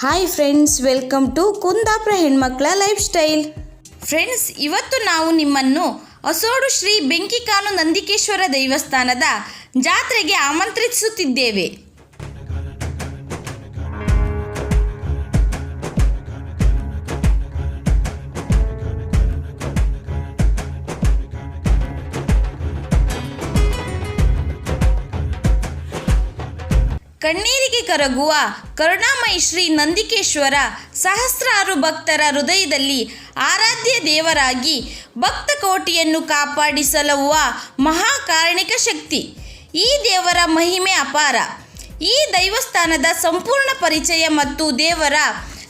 Hi friends welcome to Kundapura ಹೆಣ್ಮಕ್ಳ life style friends ಇವತ್ತು ನಾವು ನಿಮ್ಮನ್ನು ಹೊಸೋಡು ಶ್ರೀ ಬೆಂಕಿಕಾನು ನಂದಿಕೇಶ್ವರ ದೇವಸ್ಥಾನದ ಜಾತ್ರೆಗೆ ಆಮಂತ್ರಿಸುತ್ತಿದ್ದೇವೆ. ಕಣ್ಣೀರಿಗೆ ಕರಗುವ ಕರುಣಾಮಯಿ ಶ್ರೀ ನಂದಿಕೇಶ್ವರ ಸಹಸ್ರಾರು ಭಕ್ತರ ಹೃದಯದಲ್ಲಿ ಆರಾಧ್ಯ ದೇವರಾಗಿ ಭಕ್ತ ಕೋಟಿಯನ್ನು ಕಾಪಾಡಿಸಲುವ ಮಹಾಕಾರಣಿಕ ಶಕ್ತಿ. ಈ ದೇವರ ಮಹಿಮೆ ಅಪಾರ. ಈ ದೈವಸ್ಥಾನದ ಸಂಪೂರ್ಣ ಪರಿಚಯ ಮತ್ತು ದೇವರ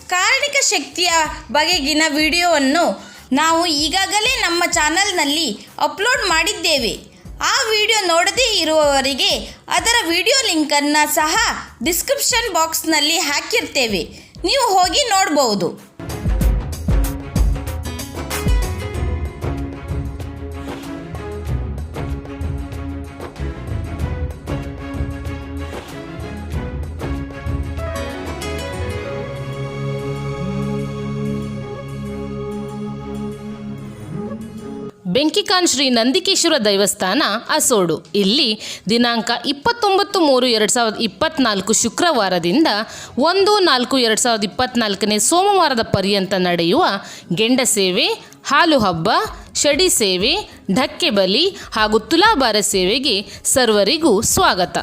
ಕಾರಣಿಕ ಶಕ್ತಿಯ ಬಗೆಗಿನ ವಿಡಿಯೋವನ್ನು ನಾವು ಈಗಾಗಲೇ ನಮ್ಮ ಚಾನಲ್ನಲ್ಲಿ ಅಪ್ಲೋಡ್ ಮಾಡಿದ್ದೇವೆ. ಆ ವಿಡಿಯೋ ನೋಡದೇ ಇರುವವರಿಗೆ ಅದರ ವಿಡಿಯೋ ಲಿಂಕನ್ನು ಸಹ ಡಿಸ್ಕ್ರಿಪ್ಷನ್ ಬಾಕ್ಸ್ನಲ್ಲಿ ಹಾಕಿರ್ತೇವೆ. ನೀವು ಹೋಗಿ ನೋಡ್ಬೋದು. ಬೆಂಕಿಕಾನ್ ಶ್ರೀ ನಂದಿಕೇಶ್ವರ ದೇವಸ್ಥಾನ, ಅಸೋಡು. ಇಲ್ಲಿ ದಿನಾಂಕ ಇಪ್ಪತ್ತೊಂಬತ್ತು ಮೂರು ಎರಡು ಸಾವಿರದ ಇಪ್ಪತ್ನಾಲ್ಕು ಶುಕ್ರವಾರದಿಂದ ಒಂದು ನಾಲ್ಕು ಎರಡು ಸಾವಿರದ ಇಪ್ಪತ್ನಾಲ್ಕನೇ ಸೋಮವಾರದ ಪರ್ಯಂತ ನಡೆಯುವ ಗೆಂಡ ಸೇವೆ, ಹಾಲು ಹಬ್ಬ ಷಡಿ ಸೇವೆ ಢಕ್ಕೆ ಬಲಿ ಹಾಗೂ ತುಲಾಭಾರ ಸೇವೆಗೆ ಸರ್ವರಿಗೂ ಸ್ವಾಗತ.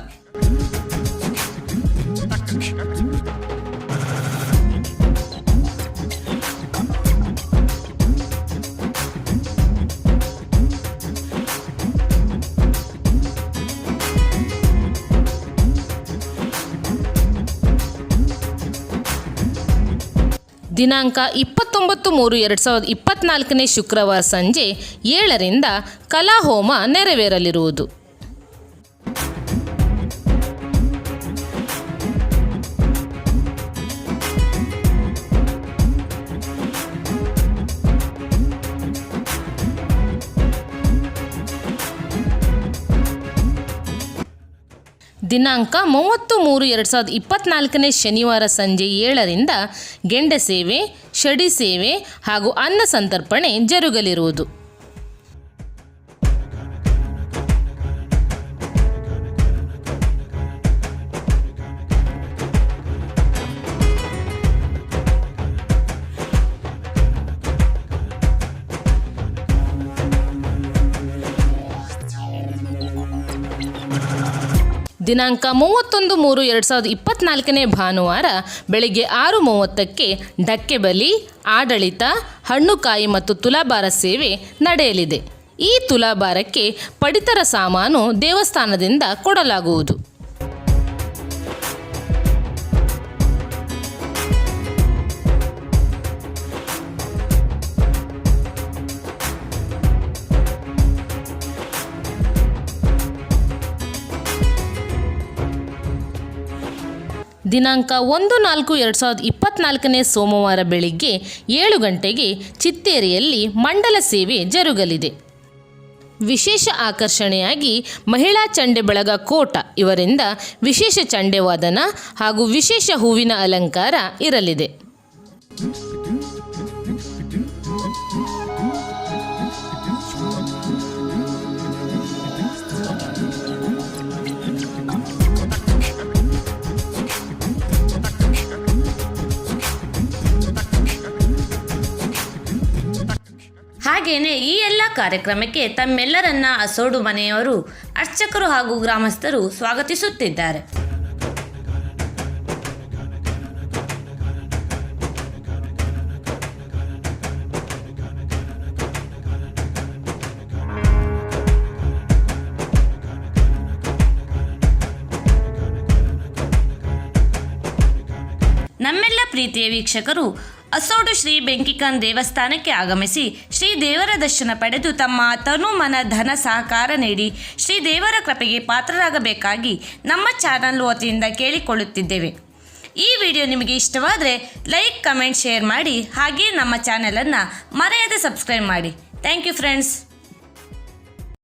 ದಿನಾಂಕ ಇಪ್ಪತ್ತೊಂಬತ್ತು ಮೂರು ಎರಡು ಸಾವಿರದ ಇಪ್ಪತ್ತ್ನಾಲ್ಕನೇ ಶುಕ್ರವಾರ ಸಂಜೆ ಏಳರಿಂದ ಕಲಾಹೋಮ ನೆರವೇರಲಿರುವುದು. ದಿನಾಂಕ ಮೂವತ್ತು ಮೂರು ಎರಡು ಸಾವಿರದ ಇಪ್ಪತ್ನಾಲ್ಕನೇ ಶನಿವಾರ ಸಂಜೆ ಏಳರಿಂದ ಗೆಂಡೆ ಸೇವೆ, ಷಡಿ ಸೇವೆ ಹಾಗೂ ಅನ್ನ ಸಂತರ್ಪಣೆ ಜರುಗಲಿರುವುದು. ದಿನಾಂಕ ಮೂವತ್ತೊಂದು ಮೂರು ಎರಡು ಸಾವಿರದ ಇಪ್ಪತ್ನಾಲ್ಕನೇ ಭಾನುವಾರ ಬೆಳಗ್ಗೆ ಆರು ಮೂವತ್ತಕ್ಕೆ ಡಕ್ಕೆ ಬಲಿ, ಆಡಳಿತ ಹಣ್ಣುಕಾಯಿ ಮತ್ತು ತುಲಾಭಾರ ಸೇವೆ ನಡೆಯಲಿದೆ. ಈ ತುಲಾಭಾರಕ್ಕೆ ಪಡಿತರ ಸಾಮಾನು ದೇವಸ್ಥಾನದಿಂದ ಕೊಡಲಾಗುವುದು. ದಿನಾಂಕ ಒಂದು ನಾಲ್ಕು ಎರಡು ಸಾವಿರದ ಇಪ್ಪತ್ನಾಲ್ಕನೇ ಸೋಮವಾರ ಬೆಳಿಗ್ಗೆ ಏಳು ಗಂಟೆಗೆ ಚಿತ್ತೇರಿಯಲ್ಲಿ ಮಂಡಲ ಸೇವೆ ಜರುಗಲಿದೆ. ವಿಶೇಷ ಆಕರ್ಷಣೆಯಾಗಿ ಮಹಿಳಾ ಚಂಡೆ ಬಳಗ ಕೋಟ ಇವರಿಂದ ವಿಶೇಷ ಚಂಡೆ ವಾದನ ಹಾಗೂ ವಿಶೇಷ ಹೂವಿನ ಅಲಂಕಾರ ಇರಲಿದೆ. ಹಾಗೇನೆ ಈ ಎಲ್ಲ ಕಾರ್ಯಕ್ರಮಕ್ಕೆ ತಮ್ಮೆಲ್ಲರನ್ನ ಅಸೋಡು ಮನೆಯವರು ಅರ್ಚಕರು ಹಾಗೂ ಗ್ರಾಮಸ್ಥರು ಸ್ವಾಗತಿಸುತ್ತಿದ್ದಾರೆ. ನಮ್ಮೆಲ್ಲ ಪ್ರೀತಿಯ ವೀಕ್ಷಕರು ಅಸೋಡು ಶ್ರೀ ಬೆಂಕಿಕನ್ ದೇವಸ್ಥಾನಕ್ಕೆ ಆಗಮಿಸಿ ಶ್ರೀ ದೇವರ ದರ್ಶನ ಪಡೆದು ತಮ್ಮ ತನು ಮನ ಧನ ಸಹಕಾರ ನೀಡಿ ಶ್ರೀ ದೇವರ ಕೃಪೆಗೆ ಪಾತ್ರರಾಗಬೇಕಾಗಿ ನಮ್ಮ ಚಾನಲ್ ವತಿಯಿಂದ ಕೇಳಿಕೊಳ್ಳುತ್ತಿದ್ದೇವೆ. ಈ ವಿಡಿಯೋ ನಿಮಗೆ ಇಷ್ಟವಾದರೆ ಲೈಕ್, ಕಮೆಂಟ್, ಶೇರ್ ಮಾಡಿ ಹಾಗೆಯೇ ನಮ್ಮ ಚಾನಲನ್ನು ಮರೆಯದೆ ಸಬ್ಸ್ಕ್ರೈಬ್ ಮಾಡಿ. Thank you friends.